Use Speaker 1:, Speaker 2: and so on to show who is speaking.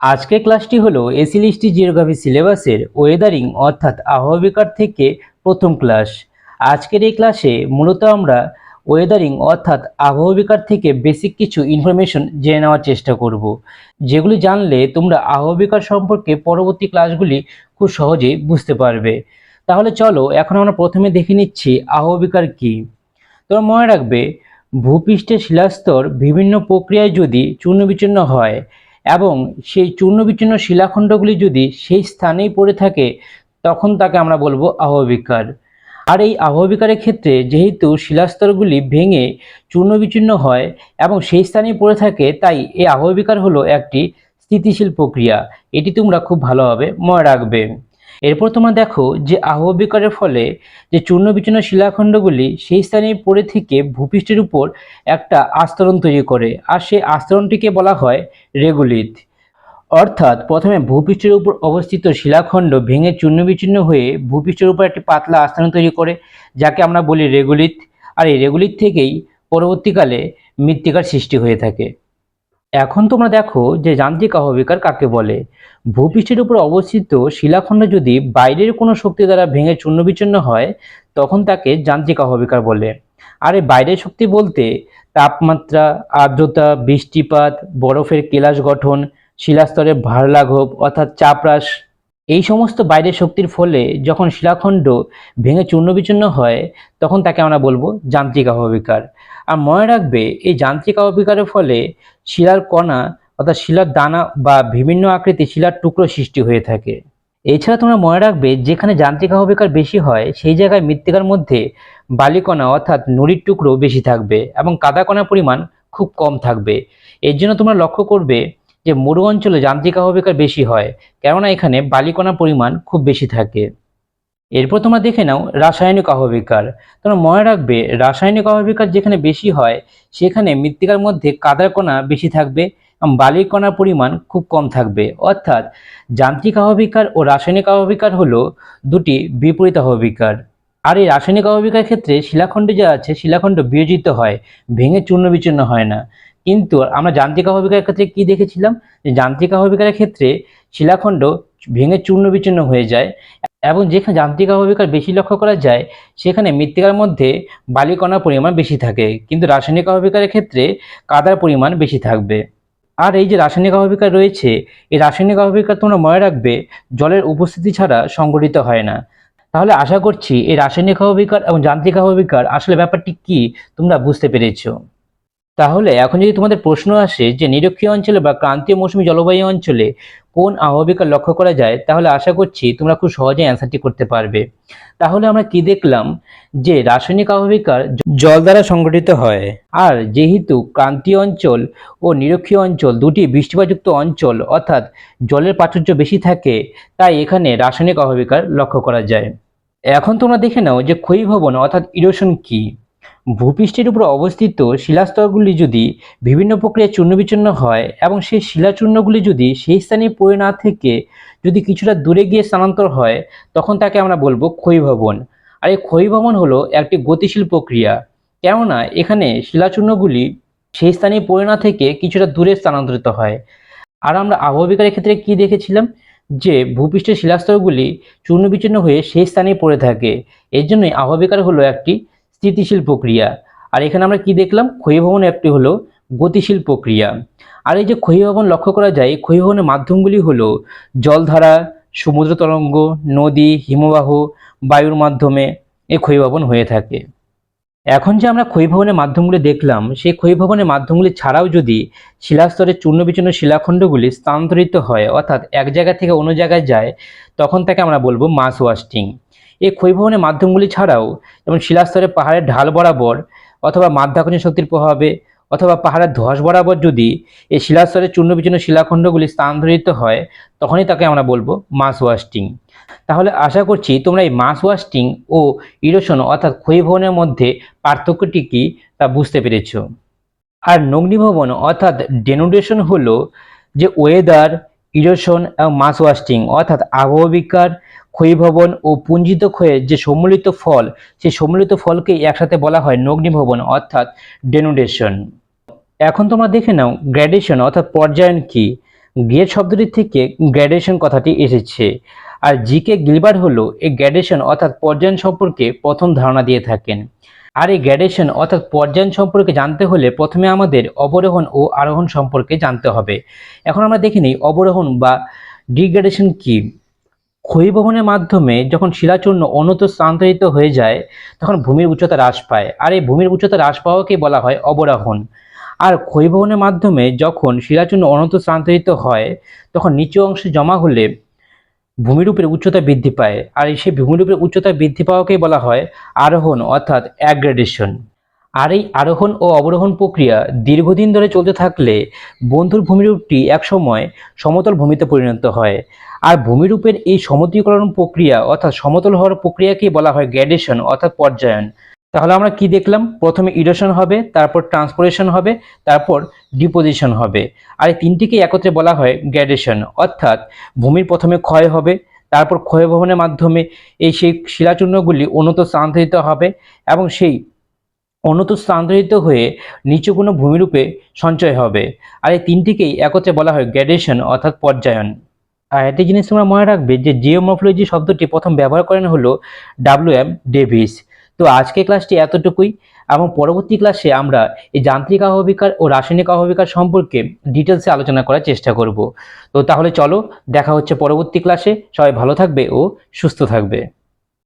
Speaker 1: আজকের ক্লাসটি হলো এসি লিস্টি জিওগ্রাফি সিলেবাসের ওয়েদারিং অর্থাৎ আবহাওয়া থেকে প্রথম ক্লাস। আজকের এই ক্লাসে মূলত আমরা ওয়েদারিং অর্থাৎ আবহাওয়া থেকে বেসিক কিছু ইনফরমেশন জেনে নেওয়ার চেষ্টা করব। যেগুলি জানলে তোমরা আবহাওয়া সম্পর্কে পরবর্তী ক্লাসগুলি খুব সহজেই বুঝতে পারবে। তাহলে চলো, এখন আমরা প্রথমে দেখে নিচ্ছি আহবিকার কি। তোমরা মনে রাখবে, ভূপৃষ্ঠের শিলাস্তর বিভিন্ন প্রক্রিয়ায় যদি চূর্ণ বিচূর্ণ হয় এবং সেই চূর্ণ বিচূর্ণ শিলাখণ্ডগুলি যদি সেই স্থানেই পড়ে থাকে, তখন তাকে আমরা বলব আহবিকার আর এই আহবিকারের ক্ষেত্রে যেহেতু শিলাস্তরগুলি ভেঙে চূর্ণ বিচূর্ণ হয় এবং সেই স্থানেই পড়ে থাকে, তাই এই আহবিকার হলো একটি স্থিতিশীল প্রক্রিয়া। এটি তোমরা খুব ভালোভাবে মনে রাখবে। এরপর তোমরা দেখো যে আবহবিকারের ফলে যে চূর্ণ বিচূর্ণ শিলাখণ্ডগুলি সেই স্থানে পড়ে থেকে ভূপৃষ্ঠের উপর একটা আস্তরণ তৈরি করে। আর সেই আস্তরণটিকে বলা হয় রেগুলিত অর্থাৎ প্রথমে ভূপৃষ্ঠের উপর অবস্থিত শিলাখণ্ড ভেঙে চূর্ণ বিচূর্ণ হয়ে ভূপৃষ্ঠের উপর একটি পাতলা আস্তরণ তৈরি করে, যাকে আমরা বলি রেগুলিত আর এই রেগুলিত থেকেই পরবর্তীকালে মৃত্তিকার সৃষ্টি হয়ে থাকে। এখন তোমরা দেখো যে যান্ত্রিক আহবিকার কাকে বলে? ভূপৃষ্ঠের উপর অবস্থিত শিলাখণ্ড যদি বাইরের কোনো শক্তি দ্বারা ভেঙে চূর্ণ বিচূর্ণ হয়, তখন তাকে যান্ত্রিক আহবিকার বলে। আর এই বাইরের শক্তি বলতে তাপমাত্রা, আর্দ্রতা, বৃষ্টিপাত, বরফের কেলাস গঠন শিলাস্তরে ভার লাঘব, অর্থাৎ চাপরাশ এই সমস্ত বাইরের শক্তির ফলে যখন শিলাখণ্ড ভেঙে চূর্ণ বিচূর্ণ হয়, তখন তাকে আমরা বলব যান্ত্রিক আহবিকার আর মনে রাখবে, এই যান্ত্রিক আহবিকারের ফলে শিলার কণা অর্থাৎ শিলার দানা বা বিভিন্ন আকৃতি শিলার টুকরো সৃষ্টি হয়ে থাকে। এছাড়া তোমরা মনে রাখবে, যেখানে যান্ত্রিক আহবিকার বেশি হয়, সেই জায়গায় মৃত্তিকার মধ্যে বালিকণা অর্থাৎ নুড়ির টুকরো বেশি থাকবে এবং কাদা কণার পরিমাণ খুব কম থাকবে। এর জন্য তোমরা লক্ষ্য করবে যে মরু অঞ্চলে যান্ত্রিক আহবিকার বেশি হয়, কেননা এখানে বালিকণার পরিমাণ খুব বেশি থাকে। এরপর তোমরা দেখে নাও রাসায়নিক আহবিকার তোমরা মনে রাখবে রাসায়নিক আহবিকার যেখানে বেশি হয়, সেখানে মৃত্তিকার মধ্যে কাদার কণা বেশি থাকবে এবং বালির কণার পরিমাণ খুব কম থাকবে। অর্থাৎ যান্ত্রিক আহবিকার ও রাসায়নিক আহবিকার হলো দুটি বিপরীত আহবিকার আর এই রাসায়নিক আহবিকার ক্ষেত্রে শিলাখণ্ড যা আছে, শিলাখণ্ড বিয়োজিত হয়, ভেঙে চূর্ণ বিচূর্ণ হয় না। কিন্তু আমরা যান্ত্রিক আহবিকার ক্ষেত্রে কি দেখেছিলাম? যে যান্ত্রিক আহবিকার ক্ষেত্রে শিলাখণ্ড ভেঙে চূর্ণ বিচূর্ণ হয়ে যায় এবং যেখানে যান্ত্রিক আহবিকার বেশি লক্ষ্য করা যায়, সেখানে মৃত্তিকার মধ্যে বালিকণার পরিমাণ বেশি থাকে। কিন্তু রাসায়নিক আহবিকারের ক্ষেত্রে কাদার পরিমাণ বেশি থাকবে। আর এই যে রাসায়নিক আহবিকার রয়েছে, এই রাসায়নিক আহবিকার তোমরা মনে রাখবে, জলের উপস্থিতি ছাড়া সংগঠিত হয় না। তাহলে আশা করছি এই রাসায়নিক আহবিকার এবং যান্ত্রিক আহবিকার আসলে ব্যাপারটি কি, তোমরা বুঝতে পেরেছ। তাহলে এখন যদি তোমাদের প্রশ্ন আসে যে নিরক্ষীয় অঞ্চলে বা ক্রান্তীয় মৌসুমী জলবায়ু অঞ্চলে কোন আহবিকার লক্ষ্য করা যায়, তাহলে আশা করছি তোমরা খুব সহজে অ্যান্সারটি করতে পারবে। তাহলে আমরা কি দেখলাম? যে রাসায়নিক আহবিকার জল দ্বারা সংগঠিত হয়। আর যেহেতু ক্রান্তীয় অঞ্চল ও নিরক্ষীয় অঞ্চল দুটি বৃষ্টিপাতযুক্ত অঞ্চল অর্থাৎ জলের প্রাচুর্য বেশি থাকে, তাই এখানে রাসায়নিক আহবিকার লক্ষ্য করা যায়। এখন তোমরা দেখে নাও যে ক্ষয়ীভবন অর্থাৎ ইরোশন কি। ভূপৃষ্ঠের উপর অবস্থিত শিলাস্তরগুলি যদি বিভিন্ন প্রক্রিয়ায় চূর্ণবিচূর্ণ হয় এবং সেই শিলাচূর্ণগুলি যদি সেই স্থানে পড়ে না থেকে যদি কিছুটা দূরে গিয়ে স্থানান্তর হয়, তখন তাকে আমরা বলব ক্ষয়ীভবন। আর এই ক্ষয়ীভবন হলো একটি গতিশীল প্রক্রিয়া। কেননা এখানে শিলাচূর্ণগুলি সেই স্থানে পড়ে না থেকে কিছুটা দূরে স্থানান্তরিত হয়। আর আমরা আবহবিকারের ক্ষেত্রে কি দেখেছিলাম? যে ভূপৃষ্ঠের শিলাস্তরগুলি চূর্ণবিচূর্ণ হয়ে সেই স্থানেই পড়ে থাকে। এর জন্যই আবহবিকার হলো একটি স্থিতিশীল প্রক্রিয়া। আর এখানে আমরা কি দেখলাম? ক্ষয়ীভবন একটি হলো গতিশীল প্রক্রিয়া। আর এই যে ক্ষয়ীভবন লক্ষ্য করা যায় ক্ষয়ীভবনের মাধ্যমগুলি হলো জলধারা, সমুদ্র তরঙ্গ, নদী, হিমবাহ, বায়ুর মাধ্যমে এ ক্ষয়ীভবন হয়ে থাকে। এখন যে আমরা ক্ষয়ীভবনের মাধ্যমগুলি দেখলাম, সেই ক্ষয়ীভবনের মাধ্যমগুলি ছাড়াও যদি শিলাস্তরে চূর্ণ বিচূর্ণ শিলাখণ্ডগুলি স্থানান্তরিত হয়, অর্থাৎ এক জায়গা থেকে অন্য জায়গায় যায়, তখন তাকে আমরা বলব মাস ওয়াস্টিং এই ক্ষয়ীভবনের মাধ্যমগুলি ছাড়াও যেমন শিলাস্তরে পাহাড়ের ঢাল বরাবর অথবা মাধ্যাকর্ষণ শক্তির প্রভাবে অথবা পাহাড়ের ধস বরাবর যদি এই শিলাস্তরের চূর্ণ বিচূর্ণ শিলাখণ্ডগুলি স্থানান্তরিত হয়, তখনই তাকে আমরা বলব মাস ওয়াস্টিং তাহলে আশা করছি তোমরা এই মাস ওয়াস্টিং ও ইরোশন অর্থাৎ ক্ষয়ীভবনের মধ্যে পার্থক্যটি কি তা বুঝতে পেরেছ। আর নগ্নিভবন অর্থাৎ ডেনুডেশন হলো যে ওয়েদার ইরোশন এবং মাস ওয়াস্টিং অর্থাৎ আবহবিকার ক্ষয়ীভবন ও পুঞ্জিত ক্ষয়ের যে সম্মিলিত ফল, সেই সম্মিলিত ফলকে একসাথে বলা হয় নগ্নিভবন অর্থাৎ ডেনুডেশন এখন তোমরা দেখে নাও গ্র্যাডেশন অর্থাৎ পর্যায়ন কি। গ্রেড শব্দটি থেকে গ্র্যাডুয়েশন কথাটি এসেছে। আর জিকে গিলবার্ট হলো এই গ্র্যাডেশন অর্থাৎ পর্যায়ন সম্পর্কে প্রথম ধারণা দিয়ে থাকেন। আর এই গ্র্যাডেশন অর্থাৎ পর্যায়ন সম্পর্কে জানতে হলে প্রথমে আমাদের অবরোহণ ও আরোহণ সম্পর্কে জানতে হবে। এখন আমরা দেখে নিই অবরোহণ বা ডিগ্রেডেশন কি। ক্ষয়ীভবনের মাধ্যমে যখন শিলাচূর্ণ অন্যত্র স্থানান্তরিত হয়ে যায়, তখন ভূমির উচ্চতা হ্রাস পায়। আর এই ভূমির উচ্চতা হ্রাস পাওয়াকে বলা হয় অবরাহন আর ক্ষয়ীভবনের মাধ্যমে যখন শিলাচূর্ণ অনন্ত স্থানান্তরিত হয়, তখন নিচু অংশে জমা হলে ভূমিরূপের উচ্চতা বৃদ্ধি পায়। আর এই সেই ভূমিরূপের উচ্চতা বৃদ্ধি পাওয়াকেই বলা হয় আরোহণ, অর্থাৎ অ্যাগ্রেডেশন আর এই আরোহণ ও অবরোহণ প্রক্রিয়া দীর্ঘদিন ধরে চলতে থাকলে বন্ধুর ভূমিরূপটি একসময় সমতল ভূমিতে পরিণত হয়। আর ভূমিরূপের এই সমতলীকরণ প্রক্রিয়া, অর্থাৎ সমতল হওয়ার প্রক্রিয়াকেই বলা হয় গ্র্যাডেশন অর্থাৎ পর্যায়ন। তাহলে আমরা কি দেখলাম? প্রথমে ইরোশন হবে, তারপর ট্রান্সপোরেশন হবে, তারপর ডিপোজিশন হবে। আর এই তিনটিকে একত্রে বলা হয় গ্র্যাডেশন অর্থাৎ ভূমির প্রথমে ক্ষয় হবে, তারপর ক্ষয়ভবনের মাধ্যমে এই সেই শিলাচূর্ণগুলি উন্নত স্থানান্তরিত হবে এবং সেই উন্নত স্থানান্তরিত হয়ে নিচু কোনো ভূমিরূপে সঞ্চয় হবে। আর এই তিনটিকেই একত্রে বলা হয় গ্র্যাডেশন অর্থাৎ পর্যায়ন। আর একটি জিনিস তোমরা মনে রাখবে যে জিওমরফোলজি শব্দটি প্রথম ব্যবহার করেন হলো ডাব্লিউ এম ডেভিস তো আজকে ক্লাসটি এতটুকুই। এবং পরবর্তী ক্লাসে আমরা এই যান্ত্রিক আহবিকার ও রাসায়নিক আহবিকার সম্পর্কে ডিটেলসে আলোচনা করার চেষ্টা করব। তো তাহলে চলো, দেখা হচ্ছে পরবর্তী ক্লাসে সবাই ভালো থাকবে ও সুস্থ থাকবে।